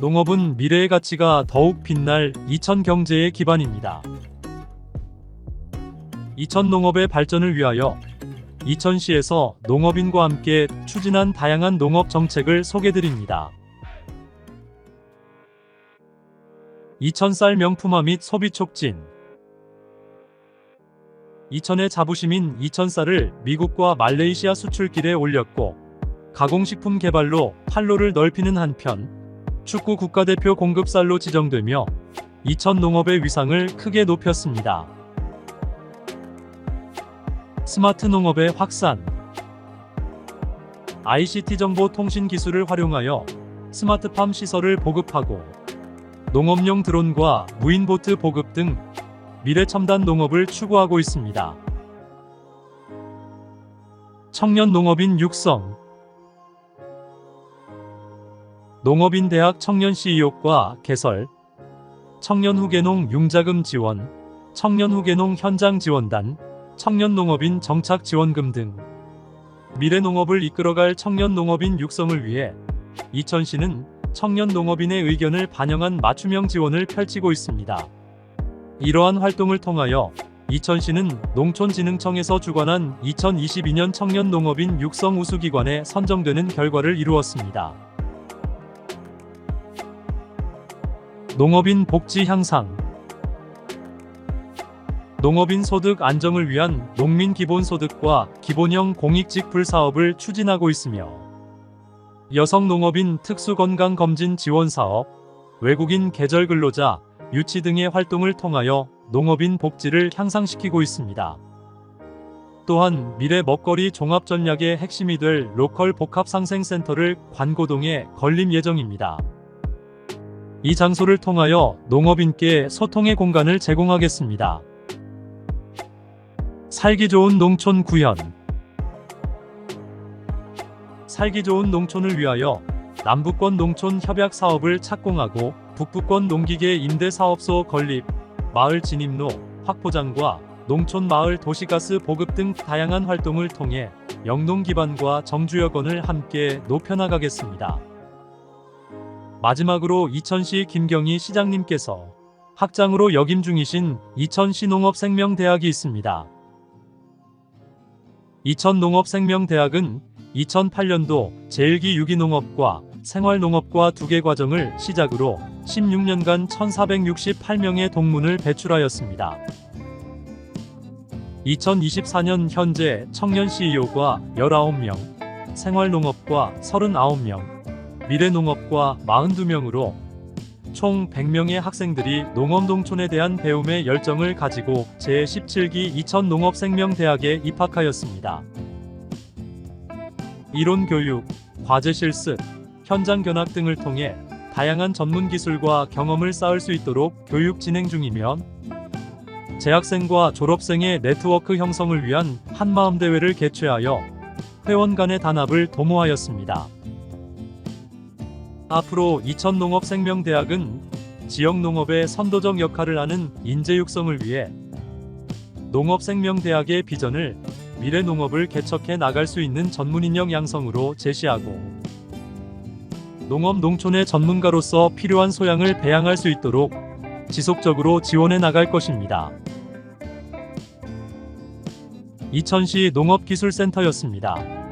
농업은 미래의 가치가 더욱 빛날 이천 경제의 기반입니다. 이천 농업의 발전을 위하여 이천시에서 농업인과 함께 추진한 다양한 농업 정책을 소개드립니다. 이천쌀 명품화 및 소비 촉진 이천의 자부심인 이천쌀을 미국과 말레이시아 수출길에 올렸고 가공식품 개발로 판로를 넓히는 한편 축구 국가대표 공급쌀로 지정되며 이천 농업의 위상을 크게 높였습니다. 스마트 농업의 확산 ICT 정보 통신 기술을 활용하여 스마트팜 시설을 보급하고 농업용 드론과 무인 보트 보급 등 미래 첨단 농업을 추구하고 있습니다. 청년 농업인 육성 농업인 대학 청년 CEO과 개설 청년 후계농 융자금 지원 청년 후계농 현장 지원단 청년 농업인 정착 지원금 등 미래 농업을 이끌어갈 청년 농업인 육성을 위해 이천시는 청년 농업인의 의견을 반영한 맞춤형 지원을 펼치고 있습니다. 이러한 활동을 통하여 이천시는 농촌진흥청에서 주관한 2022년 청년 농업인 육성 우수기관에 선정되는 결과를 이루었습니다. 농업인 복지 향상 농업인 소득 안정을 위한 농민 기본소득과 기본형 공익직불 사업을 추진하고 있으며 여성 농업인 특수건강검진 지원 사업, 외국인 계절 근로자, 유치 등의 활동을 통하여 농업인 복지를 향상시키고 있습니다. 또한 미래 먹거리 종합 전략의 핵심이 될 로컬 복합 상생센터를 관고동에 건립 예정입니다. 이 장소를 통하여 농업인께 소통의 공간을 제공하겠습니다. 살기 좋은 농촌 구현 살기 좋은 농촌을 위하여 남부권 농촌 협약 사업을 착공하고 북부권 농기계 임대 사업소 건립, 마을 진입로 확보장과 농촌 마을 도시가스 보급 등 다양한 활동을 통해 영농 기반과 정주 여건을 함께 높여나가겠습니다. 마지막으로 이천시 김경희 시장님께서 학장으로 역임 중이신 이천시 농업생명대학이 있습니다. 이천농업생명대학은 2008년도 제1기 유기농업과 생활농업과 두 개 과정을 시작으로 16년간 1468명의 동문을 배출하였습니다. 2024년 현재 청년 CEO가 19명, 생활농업과 39명, 미래농업과 42명으로 총 100명의 학생들이 농업농촌에 대한 배움의 열정을 가지고 제17기 이천농업생명대학에 입학하였습니다. 이론 교육, 과제 실습, 현장 견학 등을 통해 다양한 전문 기술과 경험을 쌓을 수 있도록 교육 진행 중이며 재학생과 졸업생의 네트워크 형성을 위한 한마음 대회를 개최하여 회원 간의 단합을 도모하였습니다. 앞으로 이천농업생명대학은 지역 농업의 선도적 역할을 하는 인재 육성을 위해 농업생명대학의 비전을 미래 농업을 개척해 나갈 수 있는 전문인력 양성으로 제시하고 농업 농촌의 전문가로서 필요한 소양을 배양할 수 있도록 지속적으로 지원해 나갈 것입니다. 이천시 농업기술센터였습니다.